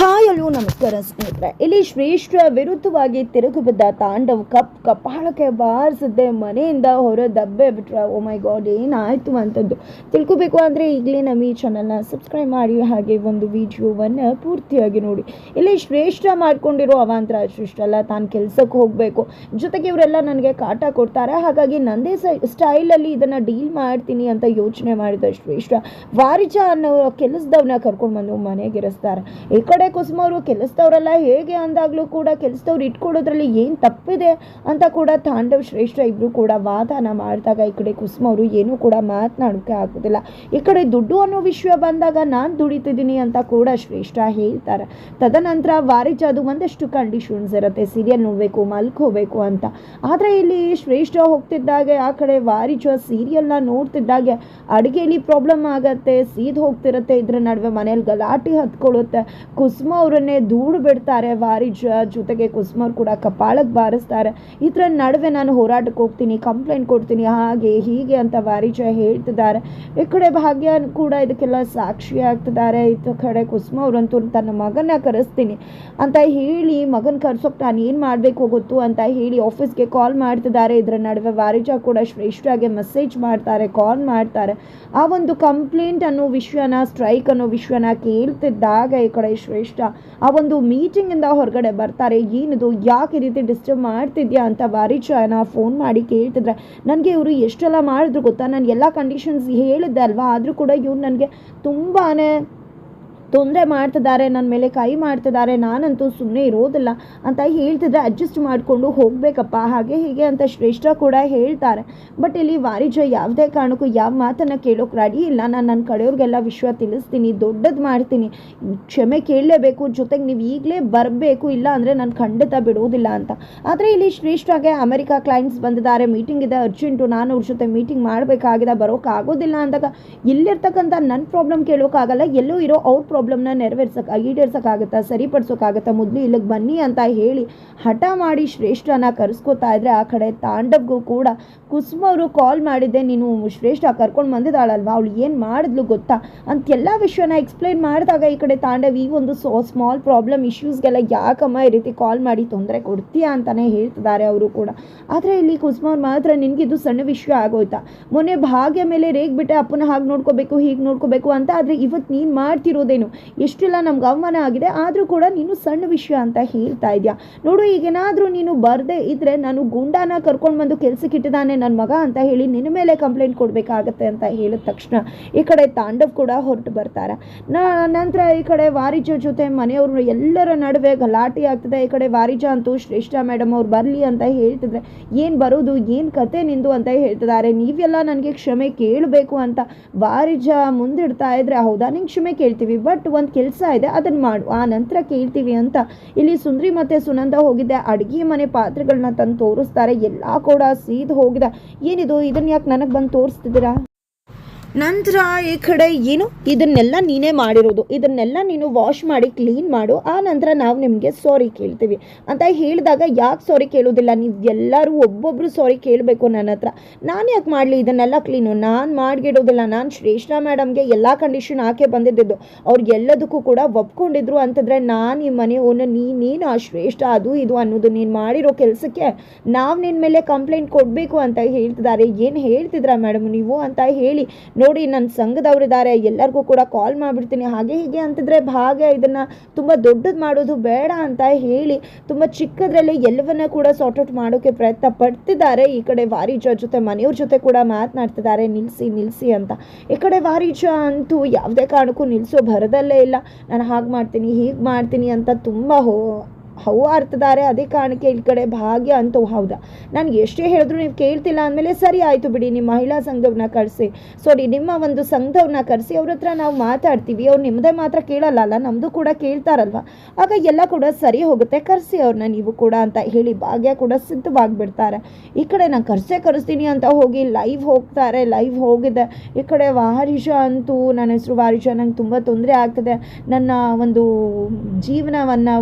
Hi ಅಲ್ಲೂ ನಮಸ್ಕಾರ ಸ್ನೇಹಿತರೆ. ಇಲ್ಲಿ ಶ್ರೇಷ್ಠ ವಿರುದ್ಧವಾಗಿ ತಿರುಗು ಬಿದ್ದ ತಾಂಡವ್ ಕಪ್ ಕಪಾಳಕ್ಕೆ ಬಾರಿಸಿದ್ದೆ. ಮನೆಯಿಂದ ಹೊರ ದಬ್ಬೆ ಬಿಟ್ರೆ ಓ ಮೈ ಗಾಡ್ ಏನಾಯಿತು ಅಂತದ್ದು ತಿಳ್ಕೊಬೇಕು ಅಂದರೆ ಈಗಲೇ ನಮ್ಮ ಈ ಚಾನಲ್ನ ಸಬ್ಸ್ಕ್ರೈಬ್ ಮಾಡಿ ಹಾಗೆ ಒಂದು ವಿಡಿಯೋವನ್ನು ಪೂರ್ತಿಯಾಗಿ ನೋಡಿ. ಇಲ್ಲಿ ಶ್ರೇಷ್ಠ ಮಾಡ್ಕೊಂಡಿರೋ ಅವಾಂತರ ಶ್ರೇಷ್ಠ ಅಲ್ಲ, ತಾನು ಕೆಲಸಕ್ಕೆ ಹೋಗಬೇಕು. ಜೊತೆಗೆ ಇವರೆಲ್ಲ ನನಗೆ ಕಾಟ ಕೊಡ್ತಾರೆ. ಹಾಗಾಗಿ ನಂದೇ ಸ್ಟೈಲಲ್ಲಿ ಇದನ್ನು ಡೀಲ್ ಮಾಡ್ತೀನಿ ಅಂತ ಯೋಚನೆ ಮಾಡಿದ ಶ್ರೇಷ್ಠ ವಾರಿಜ ಅನ್ನೋ ಕೆಲಸದವ್ರನ್ನ ಕರ್ಕೊಂಡು ಬಂದು ಮನೆಗೆ ಇರಿಸ್ತಾರೆ. ಈ ಕಡೆ ಕುಸುಮ ಅವರು ಕೆಲಸದವರೆಲ್ಲ, ಹೇಗೆ ಅಂದಾಗಲೂ ಕೂಡ ಕೆಲಸದವ್ರು ಇಟ್ಕೊಳ್ಳೋದ್ರಲ್ಲಿ ಏನು ತಪ್ಪಿದೆ ಅಂತ ಕೂಡ ತಾಂಡವ್ ಶ್ರೇಷ್ಠ ಇಬ್ಬರು ಕೂಡ ವಾದನ ಮಾಡಿದಾಗ ಈ ಕಡೆ ಕುಸುಮ ಅವರು ಏನೂ ಕೂಡ ಮಾತನಾಡೋಕ್ಕೆ ಆಗೋದಿಲ್ಲ. ಈ ಕಡೆ ದುಡ್ಡು ಅನ್ನೋ ವಿಷಯ ಬಂದಾಗ ನಾನು ದುಡಿತಿದ್ದೀನಿ ಅಂತ ಕೂಡ ಶ್ರೇಷ್ಠ ಹೇಳ್ತಾರೆ. ತದನಂತರ ವಾರಿಜಾದು ಒಂದಷ್ಟು ಕಂಡೀಷನ್ಸ್ ಇರುತ್ತೆ. ಸೀರಿಯಲ್ ನೋಡಬೇಕು ಮಲ್ಕೋಬೇಕು ಅಂತ. ಆದರೆ ಇಲ್ಲಿ ಶ್ರೇಷ್ಠ ಹೋಗ್ತಿದ್ದಾಗೆ, ಆ ಕಡೆ ವಾರಿಜ ಸೀರಿಯಲ್ನ ನೋಡ್ತಿದ್ದಾಗೆ ಅಡುಗೆಯಲ್ಲಿ ಪ್ರಾಬ್ಲಮ್ ಆಗತ್ತೆ, ಸೀದ್ ಹೋಗ್ತಿರುತ್ತೆ, ಇದ್ರ ನಡುವೆ ಮನೇಲಿ ಗಲಾಟೆ ಹತ್ಕೊಳ್ಳುತ್ತೆ. ಕುಸುಮ ಅವರನ್ನೇ ಧೂಳು ಬಿಡ್ತಾರೆ. ವಾರಿಜ ಜೊತೆಗೆ ಕುಸುಮ ಅವ್ರು ಕೂಡ ಕಪಾಳಕ್ಕೆ ಬಾರಿಸ್ತಾರೆ. ಇದ್ರ ನಡುವೆ ನಾನು ಹೋರಾಟಕ್ಕೆ ಹೋಗ್ತೀನಿ ಕಂಪ್ಲೇಂಟ್ ಕೊಡ್ತೀನಿ, ಹಾಗೆ ಹೀಗೆ ಅಂತ ವಾರಿಜ ಹೇಳ್ತಿದ್ದಾರೆ. ಈ ಕಡೆ ಭಾಗ್ಯ ಕೂಡ ಇದಕ್ಕೆಲ್ಲ ಸಾಕ್ಷಿ ಆಗ್ತಿದ್ದಾರೆ. ಈ ಕಡೆ ಕುಸುಮ ಅವರಂತೂ ತನ್ನ ಮಗನ ಕರೆಸ್ತೀನಿ ಅಂತ ಹೇಳಿ, ಮಗನ ಕರೆಸೋಕ್ ನಾನು ಏನು ಮಾಡಬೇಕು ಗೊತ್ತು ಅಂತ ಹೇಳಿ ಆಫೀಸ್ಗೆ ಕಾಲ್ ಮಾಡ್ತಿದ್ದಾರೆ. ಇದರ ನಡುವೆ ವಾರಿಜ ಕೂಡ ಶ್ರೇಷ್ಠಗೆ ಮೆಸೇಜ್ ಮಾಡ್ತಾರೆ ಕಾಲ್ ಮಾಡ್ತಾರೆ. ಆ ಒಂದು ಕಂಪ್ಲೇಂಟ್ ಅನ್ನೋ ವಿಷಯನ ಸ್ಟ್ರೈಕ್ ಅನ್ನೋ ವಿಷಯನ ಕೇಳ್ತಿದ್ದಾಗ ಈ ಕಡೆ ಶ್ರೇಷ್ಠ ಆ ಒಂದು ಮೀಟಿಂಗಿಂದ ಹೊರಗಡೆ ಬರ್ತಾರೆ, ಏನಿದು, ಯಾಕೆ ಈ ರೀತಿ ಡಿಸ್ಟರ್ಬ್ ಮಾಡ್ತಿದ್ಯಾ? ಅಂತ ವಾರಿಚಾನ ಫೋನ್ ಮಾಡಿ ಕೇಳ್ತಿದ್ರೆ, ನನಗೆ ಇವರು ಎಷ್ಟೆಲ್ಲ ಮಾಡಿದ್ರು ಗೊತ್ತಾ? ನಾನು ಎಲ್ಲ ಕಂಡೀಷನ್ಸ್ ಹೇಳಿದ್ದೆ ಅಲ್ವಾ? ಆದರೂ ಕೂಡ ಇವ್ರು ನನಗೆ ತುಂಬಾ ತೊಂದರೆ ಮಾಡ್ತಿದ್ದಾರೆ ನನ್ನ ಮೇಲೆ ಕೈ ಮಾಡ್ತಿದ್ದಾರೆ, ನಾನಂತೂ ಸುಮ್ಮನೆ ಇರೋದಿಲ್ಲ ಅಂತ ಹೇಳ್ತಿದ್ರೆ ಅಡ್ಜಸ್ಟ್ ಮಾಡಿಕೊಂಡು ಹೋಗಬೇಕಪ್ಪ. ಹಾಗೆ ಹೀಗೆ ಅಂತ ಶ್ರೇಷ್ಠ ಕೂಡ ಹೇಳ್ತಾರೆ. ಬಟ್ ಇಲ್ಲಿ ವಾರಿಜ, ಯಾವುದೇ ಕಾರಣಕ್ಕೂ ಯಾವ ಮಾತನ್ನು ಕೇಳೋಕೆ ರೆಡಿ ಇಲ್ಲ. ನಾನು ನನ್ನ ಕಡೆಯವ್ರಿಗೆಲ್ಲ ವಿಷಯ ತಿಳಿಸ್ತೀನಿ, ದೊಡ್ಡದು ಮಾಡ್ತೀನಿ. ಕ್ಷಮೆ ಕೇಳಲೇಬೇಕು, ಜೊತೆಗೆ ನೀವು ಈಗಲೇ ಬರಬೇಕು, ಇಲ್ಲ ಅಂದರೆ ನಾನು ಖಂಡಿತ ಬಿಡೋದಿಲ್ಲ ಅಂತ. ಆದರೆ ಇಲ್ಲಿ ಶ್ರೇಷ್ಠಗೆ ಅಮೆರಿಕಾ ಕ್ಲೈಂಟ್ಸ್ ಬಂದಿದ್ದಾರೆ ಮೀಟಿಂಗ್ ಇದೆ ಅರ್ಜೆಂಟು ನಾನು ಅವ್ರ ಜೊತೆ ಮೀಟಿಂಗ್ ಮಾಡಬೇಕಾಗಿದೆ ಬರೋಕ್ಕಾಗೋದಿಲ್ಲ ಅಂದಾಗ ಇಲ್ಲಿರ್ತಕ್ಕಂಥ ನನ್ನ ಪ್ರಾಬ್ಲಮ್ ಕೇಳೋಕ್ಕಾಗಲ್ಲ ಎಲ್ಲೂ ಇರೋ ಅವ್ರ ಪ್ರಾಬ್ಲಮ್ನ ನೆರವೇರ್ಸಕ್ಕೆ ಈಡೇರ್ಸೋಕ್ಕಾಗತ್ತಾ, ಸರಿಪಡಿಸೋಕ್ಕಾಗತ್ತಾ ಮೊದಲು ಇಲ್ಲಿಗೆ ಬನ್ನಿ ಅಂತ ಹೇಳಿ ಹಠ ಮಾಡಿ ಶ್ರೇಷ್ಠನ ಕರೆಸ್ಕೋತಾ ಇದ್ರೆ ಆ ಕಡೆ ತಾಂಡವ್ಗೂ ಕೂಡ ಕುಸುಮ ಅವರು ಕಾಲ್ ಮಾಡಿದ್ದೆ, ನೀನು ಶ್ರೇಷ್ಠ ಕರ್ಕೊಂಡು ಬಂದಿದ್ದಾಳಲ್ವಾ? ಅವಳು ಏನು ಮಾಡಿದ್ಲು ಗೊತ್ತಾ? ಅಂತ ಎಲ್ಲ ವಿಷಯನ ಎಕ್ಸ್ಪ್ಲೈನ್ ಮಾಡಿದಾಗ ಈ ಕಡೆ ತಾಂಡವ್ ಈ ಒಂದು ಸೋ ಸ್ಮಾಲ್ ಪ್ರಾಬ್ಲಮ್ ಇಶ್ಯೂಸ್ಗೆಲ್ಲ ಯಾಕಮ್ಮ ಈ ರೀತಿ ಕಾಲ್ ಮಾಡಿ ತೊಂದರೆ ಕೊಡ್ತೀಯಾ ಅಂತಾನೆ ಹೇಳ್ತಿದ್ದಾರೆ ಅವರು ಕೂಡ. ಆದರೆ ಇಲ್ಲಿ ಕುಸುಮ ಅವ್ರು ಮಾತ್ರ ನಿನಗಿದು ಸಣ್ಣ ವಿಷಯ ಆಗೋಯ್ತಾ? ಮೊನ್ನೆ ಭಾಗ್ಯ ಮೇಲೆ ರೇಗ್ಬಿಟ್ಟೆ ಅಪ್ಪನ ಹಾಗೆ ನೋಡ್ಕೋಬೇಕು, ಹೀಗೆ ನೋಡ್ಕೋಬೇಕು ಅಂತ, ಆದರೆ ಇವತ್ತು ನೀನು ಮಾಡ್ತಿರೋದೇನು? ಎಷ್ಟೆಲ್ಲ, ನಮ್ಗೆ ಅವಮಾನ ಆಗಿದೆ, ಆದರೂ ಕೂಡ ನೀನು ಸಣ್ಣ ವಿಷಯ ಅಂತ ಹೇಳ್ತಾ ಇದೆಯಾ? ನೋಡು, ಈಗೇನಾದರೂ ನೀನು ಬರದೇ ಇದ್ದರೆ ನಾನು ಗುಂಡಾನ ಕರ್ಕೊಂಡು ಬಂದು ಕೆಲ್ಸಕ್ಕೆ ಇಟ್ಟಿದ್ದಾನೆ ನನ್ನ ಮಗ ಅಂತ ಹೇಳಿ ನಿನ್ನ ಮೇಲೆ ಕಂಪ್ಲೇಂಟ್ ಕೊಡಬೇಕಾಗತ್ತೆ ಅಂತ ಹೇಳಿದ ತಕ್ಷಣ ಈ ಕಡೆ ತಾಂಡವ್ ಕೂಡ ಹೊರಟು ಬರ್ತಾರೆ. ನಂತರ ಈ ಕಡೆ ವಾರಿಜ ಜೊತೆ ಮನೆಯವರು ಎಲ್ಲರ ನಡುವೆ ಗಲಾಟೆ ಆಗ್ತದೆ. ಈ ಕಡೆ ವಾರಿಜ ಅಂತೂ ಶ್ರೇಷ್ಠ ಮೇಡಮ್ ಅವ್ರು ಬರಲಿ ಅಂತ ಹೇಳ್ತಿದ್ರೆ ಏನು ಬರೋದು, ಏನು ಕತೆ ನಿಂದು ಅಂತ ಹೇಳ್ತಿದ್ದಾರೆ. ನೀವೆಲ್ಲ ನನಗೆ ಕ್ಷಮೆ ಕೇಳಬೇಕು ಅಂತ ವಾರಿಜ ಮುಂದಿಡ್ತಾ ಇದ್ರೆ, ಹೌದಾ? ನಿಂಗೆ ಕ್ಷಮೆ ಕೇಳ್ತೀವಿ ಬಟ್ ಒಂದು ಕೆಲಸ ಇದೆ ಅದನ್ನು ಮಾಡು. ಆ ನಂತರ ಕೇಳ್ತೀವಿ ಅಂತ. ಇಲ್ಲಿ ಸುಂದ್ರಿ ಮತ್ತು ಸುನಂದ ಹೋಗಿದ್ದೆ ಅಡುಗೆ ಮನೆ ಪಾತ್ರೆಗಳನ್ನ ತಂದು ತೋರಿಸ್ತಾರೆ. ಎಲ್ಲ ಕೂಡ ಸೀದ್ ಹೋಗಿದೆ. ಏನಿದು? ಇದನ್ನು ಯಾಕೆ ನನಗೆ ಬಂದು ತೋರಿಸ್ತಿದ್ದೀರಾ? ನಂತರ ಈ ಕಡೆ ಏನು? ಇದನ್ನೆಲ್ಲ ನೀನೇ ಮಾಡಿರೋದು. ಇದನ್ನೆಲ್ಲ ನೀನು ವಾಶ್ ಮಾಡಿ ಕ್ಲೀನ್ ಮಾಡು. ಆ ನಂತರ ನಾವು ನಿಮಗೆ ಸಾರಿ ಕೇಳ್ತೀವಿ. ಅಂತ ಹೇಳಿದಾಗ ಯಾಕೆ ಸಾರಿ ಕೇಳೋದಿಲ್ಲ? ನೀವು ಎಲ್ಲರೂ ಒಬ್ಬೊಬ್ಬರು ಸಾರಿ ಕೇಳಬೇಕು ನನ್ನ ಹತ್ರ. ನಾನು ಯಾಕೆ ಮಾಡಲಿ? ಇದನ್ನೆಲ್ಲ ಕ್ಲೀನು ನಾನು ಮಾಡಿಗಿಡೋದಿಲ್ಲ. ನಾನು ಶ್ರೇಷ್ಠ ಮೇಡಮ್ಗೆ ಎಲ್ಲ ಕಂಡೀಷನ್ ಹಾಕೇ ಬಂದಿದ್ದು. ಅವ್ರಿಗೆಲ್ಲದಕ್ಕೂ ಕೂಡ ಒಪ್ಕೊಂಡಿದ್ರು ಅಂತಂದರೆ ನಾನು ಈ ಮನೆ ಓನ ನೀನೇನು ಆ ಶ್ರೇಷ್ಠ, ಅದು ಇದು ಅನ್ನೋದು ನೀನು ಮಾಡಿರೋ ಕೆಲಸಕ್ಕೆ ನಾವು ನಿನ್ನ ಮೇಲೆ ಕಂಪ್ಲೇಂಟ್ ಕೊಡಬೇಕು ಅಂತ ಹೇಳ್ತಿದ್ದಾರೆ. ಏನು ಹೇಳ್ತಿದ್ರಾ ಮೇಡಮ್ ನೀವು ಅಂತ ಹೇಳಿ. ನೋಡಿ ನನ್ನ ಸಂಘದವರಿದ್ದಾರೆ ಎಲ್ಲರಿಗೂ ಕೂಡ ಕಾಲ್ ಮಾಡಿಬಿಡ್ತೀನಿ. ಹಾಗೆ ಹೀಗೆ ಅಂತಿದ್ರೆ ಭಾಗ್ಯ, ಇದನ್ನು ತುಂಬ ದೊಡ್ಡದು ಮಾಡೋದು ಬೇಡ ಅಂತ ಹೇಳಿ ತುಂಬ ಚಿಕ್ಕದ್ರಲ್ಲಿ ಎಲ್ಲವನ್ನ ಕೂಡ ಸಾರ್ಟ್ ಔಟ್ ಮಾಡೋಕ್ಕೆ ಪ್ರಯತ್ನ ಪಡ್ತಿದ್ದಾರೆ. ಈ ಕಡೆ ವಾರಿಜ ಜೊತೆ, ಮನೆಯವ್ರ ಜೊತೆ ಕೂಡ ಮಾತನಾಡ್ತಿದ್ದಾರೆ. ನಿಲ್ಲಿಸಿ ನಿಲ್ಲಿಸಿ ಅಂತ. ಈ ಕಡೆ ವಾರಿಜ ಅಂತೂ ಯಾವುದೇ ಕಾರಣಕ್ಕೂ ನಿಲ್ಲಿಸೋ ಬರದಲ್ಲೇ ಇಲ್ಲ. ನಾನು ಹಾಗೆ ಮಾಡ್ತೀನಿ, ಹೀಗೆ ಮಾಡ್ತೀನಿ ಅಂತ ತುಂಬ ಹೋ ಹೌವಾರ್ತಿದ್ದಾರೆ ಅದೇ ಕಾರಣಕ್ಕೆ ಈ ಕಡೆ ಭಾಗ್ಯ ಅಂತ ಹೌದಾ? ನಾನು ಎಷ್ಟೇ ಹೇಳಿದ್ರು ನೀವು ಕೇಳ್ತಿಲ್ಲ ಅಂದಮೇಲೆ ಸರಿ ಆಯಿತು ಬಿಡಿ, ನಿಮ್ಮ ಮಹಿಳಾ ಸಂಘವನ್ನ ಕರೆಸಿ. ಸಾರಿ, ನಿಮ್ಮ ಒಂದು ಸಂಘವನ್ನ ಕರೆಸಿ, ಅವ್ರ ಹತ್ರ ನಾವು ಮಾತಾಡ್ತೀವಿ, ಅವ್ರು ನಿಮ್ಮದೇ ಮಾತ್ರ ಕೇಳಲ್ಲ ಅಲ್ಲ ನಮ್ಮದು ಕೂಡ ಕೇಳ್ತಾರಲ್ವ? ಆಗ ಎಲ್ಲ ಕೂಡ ಸರಿ ಹೋಗುತ್ತೆ, ಕರೆಸಿ ಅವ್ರನ್ನ ನೀವು ಕೂಡ ಅಂತ ಹೇಳಿ ಭಾಗ್ಯ ಕೂಡ ಸಿದ್ಧವಾಗಿಬಿಡ್ತಾರೆ. ಈ ಕಡೆ ನಾನು ಕರ್ಸೆ ಕರೆಸ್ತೀನಿ ಅಂತ ಹೋಗಿ ಲೈವ್ ಹೋಗ್ತಾರೆ, ಲೈವ್ ಹೋಗಿದೆ. ಈ ಕಡೆ ವಾರಿಷ ಅಂತೂ ನನ್ನ ಹೆಸರು ವಾರಿಷ ನಂಗೆ ತುಂಬ ತೊಂದರೆ ಆಗ್ತದೆ. ನನ್ನ ಒಂದು ಜೀವನವನ್ನು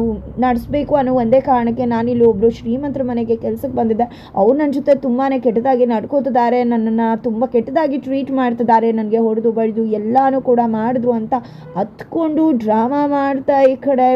ನಡೆಸಬೇಕು ತಿಳ್ಕೊಬೇಕು ಅನ್ನೋ ಒಂದೇ ಕಾರಣಕ್ಕೆ ನಾನಿಲ್ಲಿ ಒಬ್ಬರು ಶ್ರೀಮಂತರ ಮನೆಗೆ ಕೆಲಸಕ್ಕೆ ಬಂದಿದ್ದೆ. ಅವ್ರು ನನ್ನ ಜೊತೆ ತುಂಬಾ ಕೆಟ್ಟದಾಗಿ ನಡ್ಕೋತಿದ್ದಾರೆ, ನನ್ನನ್ನು ತುಂಬ ಕೆಟ್ಟದಾಗಿ ಟ್ರೀಟ್ ಮಾಡ್ತಿದ್ದಾರೆ, ನನಗೆ ಹೊಡೆದು ಬಡಿದು ಎಲ್ಲನೂ ಕೂಡ ಮಾಡಿದ್ರು ಅಂತ ಹತ್ಕೊಂಡು ಡ್ರಾಮಾ ಮಾಡ್ತಾ ಈ ಕಡೆ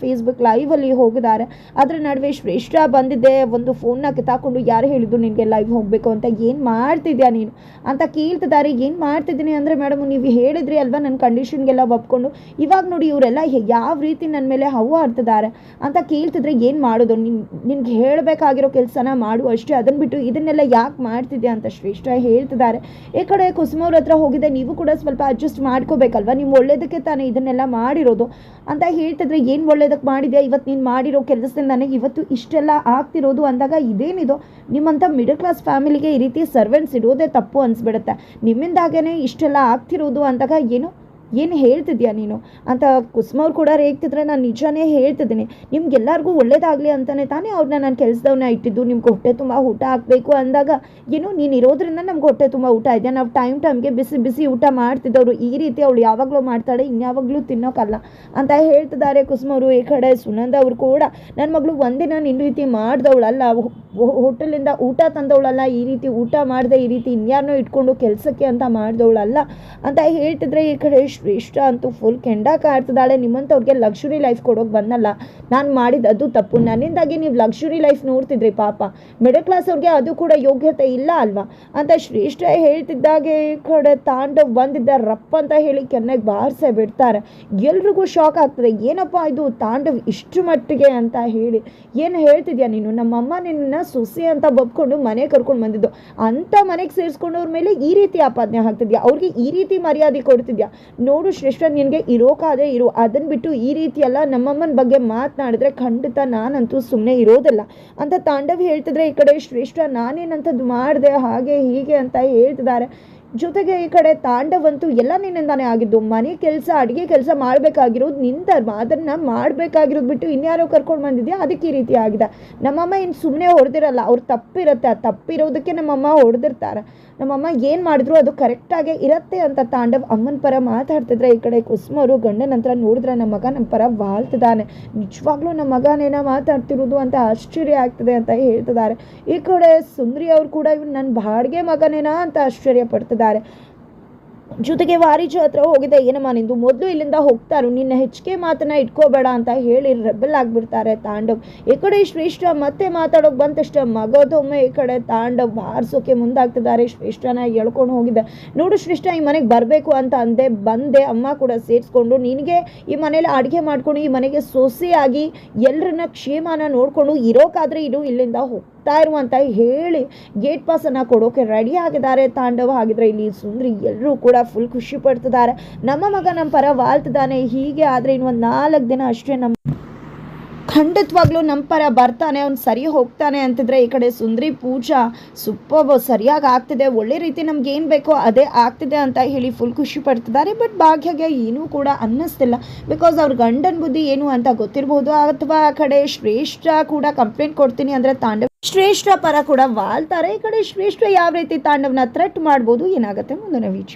ಫೇಸ್ಬುಕ್ ಲೈವಲ್ಲಿ ಹೋಗಿದ್ದಾರೆ. ಅದರ ನಡುವೆ ಶ್ರೇಷ್ಠ ಬಂದಿದ್ದೆ, ಒಂದು ಫೋನ್ನ ಕಿತ್ತಾಕೊಂಡು ಯಾರು ಹೇಳಿದ್ರು ನಿನಗೆ ಲೈವ್ ಹೋಗಬೇಕು ಅಂತ, ಏನು ಮಾಡ್ತಿದ್ಯಾ ನೀನು? ಅಂತ ಕೇಳ್ತಿದ್ದಾರೆ. ಏನು ಮಾಡ್ತಿದ್ದೀನಿ ಅಂದರೆ ಮೇಡಮ್ ನೀವು ಹೇಳಿದ್ರಿ ಅಲ್ವಾ ನನ್ನ ಕಂಡೀಷನ್ಗೆಲ್ಲ ಒಪ್ಕೊಂಡು? ಇವಾಗ ನೋಡಿ ಇವರೆಲ್ಲ ಯಾವ ರೀತಿ ನನ್ನ ಮೇಲೆ ಹವ್ವ ಆಡ್ತಿದ್ದಾರೆ ಅಂತ ಕೇಳ್ತಿದ್ರೆ ಏನು ಮಾಡೋದು? ನಿನ್, ನಿನ್ಗೆ ಹೇಳಬೇಕಾಗಿರೋ ಕೆಲಸನ ಮಾಡು ಅಷ್ಟೇ. ಅದನ್ನು ಬಿಟ್ಟು ಇದನ್ನೆಲ್ಲ ಯಾಕೆ ಮಾಡ್ತಿದ್ಯಾ ಅಂತ ಶ್ರೇಷ್ಠ ಹೇಳ್ತಿದ್ದಾರೆ. ಈ ಕಡೆ ಕುಸುಮವ್ರ ಹತ್ರ ಹೋಗಿದೆ ನೀವು ಕೂಡ ಸ್ವಲ್ಪ ಅಡ್ಜಸ್ಟ್ ಮಾಡ್ಕೋಬೇಕಲ್ವ? ನೀವು ಒಳ್ಳೇದಕ್ಕೆ ತಾನೇ ಇದನ್ನೆಲ್ಲ ಮಾಡಿರೋದು. ಅಂತ ಹೇಳ್ತಿದ್ರೆ ಏನು ಒಳ್ಳೇದಕ್ಕೆ ಮಾಡಿದ್ಯಾ? ಇವತ್ತು ನೀನು ಮಾಡಿರೋ ಕೆಲಸದಿಂದ ನನಗೆ ಇವತ್ತು ಇಷ್ಟೆಲ್ಲ ಆಗ್ತಿರೋದು ಅಂದಾಗ ಇದೇನಿದು? ನಿಮ್ಮಂಥ ಮಿಡಲ್ ಕ್ಲಾಸ್ ಫ್ಯಾಮಿಲಿಗೆ ಈ ರೀತಿ ಸರ್ವೆಂಟ್ಸ್ ಇಡೋದೇ ತಪ್ಪು ಅನಿಸ್ಬಿಡುತ್ತೆ. ನಿಮ್ಮಿಂದಾಗೇ ಇಷ್ಟೆಲ್ಲ ಆಗ್ತಿರೋದು ಅಂದಾಗ ಏನು? ಏನು ಹೇಳ್ತಿದ್ಯಾ ನೀನು? ಅಂತ ಕುಸುಮವ್ರು ಕೂಡ ರೇಗ್ತಿದ್ರೆ ನಾನು ನಿಜಾನೇ ಹೇಳ್ತಿದ್ದೀನಿ. ನಿಮ್ಗೆಲ್ಲರಿಗೂ ಒಳ್ಳೇದಾಗಲಿ ಅಂತಲೇ ತಾನೇ ಅವ್ರನ್ನ ನಾನು ಕೆಲಸದವ್ನ ಇಟ್ಟಿದ್ದು. ನಿಮ್ಗೆ ಹೊಟ್ಟೆ ತುಂಬ ಊಟ ಹಾಕಬೇಕು ಅಂದಾಗ, ಏನು ನೀನು ಇರೋದ್ರಿಂದ ನಮ್ಗೆ ಹೊಟ್ಟೆ ತುಂಬ ಊಟ ಇದೆಯಾ ನಾವು ಟೈಮ್ ಟೈಮ್ಗೆ ಬಿಸಿ ಬಿಸಿ ಊಟ ಮಾಡ್ತಿದ್ದವರು. ಈ ರೀತಿ ಅವಳು ಯಾವಾಗಲೂ ಮಾಡ್ತಾಳೆ, ಇನ್ಯಾವಾಗಲೂ ತಿನ್ನೋಕ್ಕಲ್ಲ ಅಂತ ಹೇಳ್ತಿದ್ದಾರೆ ಕುಸುಮವ್ರು ಈ ಕಡೆ. ಸುನಂದ ಅವರು ಕೂಡ ನನ್ನ ಮಗಳು ಒಂದಿನ ನಿನ್ನ ರೀತಿ ಮಾಡ್ದವಳಲ್ಲ ಹೋಟೆಲಿಂದ ಊಟ ತಂದವಳಲ್ಲ, ಈ ರೀತಿ ಊಟ ಮಾಡಿದೆ, ಈ ರೀತಿ ಇನ್ಯಾರನ್ನೋ ಇಟ್ಕೊಂಡು ಕೆಲಸಕ್ಕೆ ಅಂತ ಮಾಡಿದವಳಲ್ಲ ಅಂತ ಹೇಳ್ತಿದ್ರೆ ಈ ಕಡೆ ಶ್ರೇಷ್ಠ ಅಂತೂ ಫುಲ್ ಕೆಂಡ ಕಾಡ್ತಿದ್ದಾಳೆ ನಿಮ್ಮಂಥವ್ರಿಗೆ ಲಕ್ಸುರಿ ಲೈಫ್ ಕೊಡೋಕೆ ಬಂದಲ್ಲ. ನಾನು ಮಾಡಿದ್ದು ಅದು ತಪ್ಪು. ನನ್ನಿಂದಾಗಿ ನೀವು ಲಕ್ಸುರಿ ಲೈಫ್ ನೋಡ್ತಿದ್ರಿ ಪಾಪ. ಮಿಡಲ್ ಕ್ಲಾಸ್ ಅವ್ರಿಗೆ ಅದು ಕೂಡ ಯೋಗ್ಯತೆ ಇಲ್ಲ ಅಲ್ವಾ? ಅಂತ ಶ್ರೇಷ್ಠ ಹೇಳ್ತಿದ್ದಾಗೆ ಈ ಕಡೆ ತಾಂಡವ್ ಬಂದಿದ್ದ ರಪ್ಪ ಅಂತ ಹೇಳಿ ಕೆನ್ನೆಗೆ ಬಾರಿಸೇ ಬಿಡ್ತಾರೆ. ಎಲ್ರಿಗೂ ಶಾಕ್ ಆಗ್ತದೆ. ಏನಪ್ಪ ಇದು ತಾಂಡವ್ ಇಷ್ಟು ಮಟ್ಟಿಗೆ ಅಂತ ಹೇಳಿ. ಏನು ಹೇಳ್ತಿದ್ಯಾ ನೀನು? ನಮ್ಮಮ್ಮ ನಿನ್ನ ಸೊಸೆ ಅಂತ ಬಬ್ಕೊಂಡು ಮನೆ ಕರ್ಕೊಂಡು ಬಂದಿದ್ದು. ಅಂತ ಮನೆಗೆ ಸೇರಿಸ್ಕೊಂಡವ್ರ ಮೇಲೆ ಈ ರೀತಿ ಆಪಾದನೆ ಹಾಕ್ತಿದ್ಯಾ ಅವ್ರಿಗೆ ಈ ರೀತಿ ಮರ್ಯಾದೆ ಕೊಡ್ತಿದ್ಯಾ? ನೋಡು ಶ್ರೇಷ್ಠ, ನಿನಗೆ ಇರೋಕಾದ್ರೆ ಇರು. ಅದನ್ನು ಬಿಟ್ಟು ಈ ರೀತಿ ಎಲ್ಲ ನಮ್ಮಮ್ಮನ ಬಗ್ಗೆ ಮಾತನಾಡಿದ್ರೆ ಖಂಡಿತ ನಾನಂತೂ ಸುಮ್ಮನೆ ಇರೋದಿಲ್ಲ. ಅಂತ ತಾಂಡವ್ ಹೇಳ್ತಿದ್ರೆ ಈ ಕಡೆ ಶ್ರೇಷ್ಠ ನಾನೇನಂಥದ್ದು ಮಾಡಿದೆ ಹಾಗೆ ಹೀಗೆ ಅಂತ ಹೇಳ್ತಿದ್ದಾರೆ. ಜೊತೆಗೆ ಈ ಕಡೆ ತಾಂಡವಂತೂ ಎಲ್ಲ ನಿನ್ನಿಂದಾನೇ ಆಗಿದ್ದು, ಮನೆ ಕೆಲಸ, ಅಡುಗೆ ಕೆಲಸ ಮಾಡಬೇಕಾಗಿರೋದು ನಿನ್ನ ಧರ್ಮ, ಅದನ್ನು ಮಾಡಬೇಕಾಗಿರೋದು ಬಿಟ್ಟು ಇನ್ಯಾರೋ ಕರ್ಕೊಂಡು ಬಂದಿದ್ಯಾ? ಅದಕ್ಕೆ ಈ ರೀತಿ ಆಗಿದೆ. ನಮ್ಮಮ್ಮ ಇನ್ನು ಸುಮ್ಮನೆ ಹೊಡೆದಿರಲ್ಲ ಅವ್ರು ತಪ್ಪಿರುತ್ತೆ, ಆ ತಪ್ಪಿರೋದಕ್ಕೆ ನಮ್ಮಮ್ಮ ಹೊಡೆದಿರ್ತಾರೆ ನಮ್ಮಮ್ಮ ಏನು ಮಾಡಿದ್ರು ಅದು ಕರೆಕ್ಟಾಗೆ ಇರತ್ತೆ ಅಂತ ತಾಂಡವ್ ಅಮ್ಮನ ಪರ ಮಾತಾಡ್ತಿದ್ರೆ ಈ ಕಡೆ ಕುಸುಮವರು ಗಂಡನ ನಂತರ ನೋಡಿದ್ರೆ ನಮ್ಮ ಮಗ ನಮ್ಮ ಪರ ವಾಲ್ತಿದ್ದಾನೆ ನಿಜವಾಗ್ಲೂ ನಮ್ಮ ಮಗನೇನ ಮಾತಾಡ್ತಿರೋದು ಅಂತ ಆಶ್ಚರ್ಯ ಆಗ್ತದೆ ಅಂತ ಹೇಳ್ತಿದ್ದಾರೆ. ಈ ಕಡೆ ಸುಂದ್ರಿ ಅವರು ಕೂಡ ಇವ್ನು ನನ್ನ ಬಾಡಿಗೆ ಮಗನೇನಾ ಅಂತ ಆಶ್ಚರ್ಯ ಪಡ್ತಿದ್ದಾರೆ. ಜೊತೆಗೆ ವಾರಿಜು ಹತ್ರ ಹೋಗಿದೆ. ಏನಮ್ಮ ನಿಂದು? ಮೊದಲು ಇಲ್ಲಿಂದ ಹೋಗ್ತಾರು. ನಿನ್ನ ಹೆಚ್ಚಿಗೆ ಮಾತನ್ನ ಇಟ್ಕೋಬೇಡ ಅಂತ ಹೇಳಿ ರೆಬಲ್ ಆಗಿಬಿಡ್ತಾರೆ ತಾಂಡವ್. ಈ ಕಡೆ ಶ್ರೇಷ್ಠ ಮತ್ತೆ ಮಾತಾಡೋಕೆ ಬಂತಷ್ಟ ಮಗದೊಮ್ಮೆ ಈ ಕಡೆ ತಾಂಡವ್ ಬಾರಿಸೋಕೆ ಮುಂದಾಗ್ತಿದ್ದಾರೆ. ಶ್ರೇಷ್ಠನ ಎಳ್ಕೊಂಡು ಹೋಗಿದೆ. ನೋಡು ಶ್ರೇಷ್ಠ, ಈ ಮನೆಗೆ ಬರಬೇಕು ಅಂತ ಅಂದೆ. ಬಂದೆ, ಅಮ್ಮ ಕೂಡ ಸೇರಿಸ್ಕೊಂಡು ನಿನಗೆ ಈ ಮನೇಲಿ ಅಡುಗೆ ಮಾಡ್ಕೊಂಡು ಈ ಮನೆಗೆ ಸೊಸೆಯಾಗಿ ಎಲ್ಲರನ್ನ ಕ್ಷೇಮನ ನೋಡಿಕೊಂಡು ಇರೋಕಾದ್ರೆ ಇದು ಇಲ್ಲಿಂದ ಹೋಗ್ತಾ ಅಂತ ಹೇಳಿ ಗೇಟ್ ಪಾಸನ್ನು ಕೊಡೋಕೆ ರೆಡಿ ಆಗಿದ್ದಾರೆ. ತಾಂಡವ ಆಗಿದ್ರೆ ಇಲ್ಲಿ ಸುಂದ್ರಿ ಎಲ್ಲರೂ ಕೂಡ ಫುಲ್ ಖುಷಿ ಪಡ್ತಿದ್ದಾರೆ. ನಮ್ಮ ಮಗ ನಮ್ಮ ಪರ ವಾಲ್ತಿದ್ದಾನೆ. ಹೀಗೆ ಆದರೆ ಇನ್ನೊಂದು ನಾಲ್ಕು ದಿನ ಅಷ್ಟೇ ನಮ್ಮ ಖಂಡಿತವಾಗ್ಲೂ ನಮ್ಮ ಪರ ಬರ್ತಾನೆ. ಅವ್ನು ಸರಿ ಹೋಗ್ತಾನೆ ಅಂತಿದ್ರೆ ಈ ಕಡೆ ಸುಂದ್ರಿ ಪೂಜಾ ಸೂಪರ್ ಸರಿಯಾಗಿ ಆಗ್ತಿದೆ. ಒಳ್ಳೆ ರೀತಿ ನಮ್ಗೆ ಏನು ಬೇಕೋ ಅದೇ ಆಗ್ತಿದೆ ಅಂತ ಹೇಳಿ ಫುಲ್ ಖುಷಿ ಪಡ್ತಿದ್ದಾರೆ. ಬಟ್ ಭಾಗ್ಯಗೆ ಏನೂ ಕೂಡ ಅನ್ನಿಸ್ತಿಲ್ಲ. ಬಿಕಾಸ್ ಅವ್ರ ಗಂಡನ ಬುದ್ಧಿ ಏನು ಅಂತ ಗೊತ್ತಿರ್ಬೋದು. ಅಥವಾ ಆ ಕಡೆ ಶ್ರೇಷ್ಠ ಕೂಡ ಕಂಪ್ಲೇಂಟ್ ಕೊಡ್ತೀನಿ ಅಂದರೆ ತಾಂಡವ್ ಶ್ರೇಷ್ಠ ಪರ ಕೂಡ ವಾಲ್ತಾರೆ. ಈ ಕಡೆ ಶ್ರೇಷ್ಠ ಯಾವ ರೀತಿ ತಾಂಡವನ ಥ್ರೆಟ್ ಮಾಡ್ಬೋದು, ಏನಾಗುತ್ತೆ ಮುಂದಿನ ವೀಚು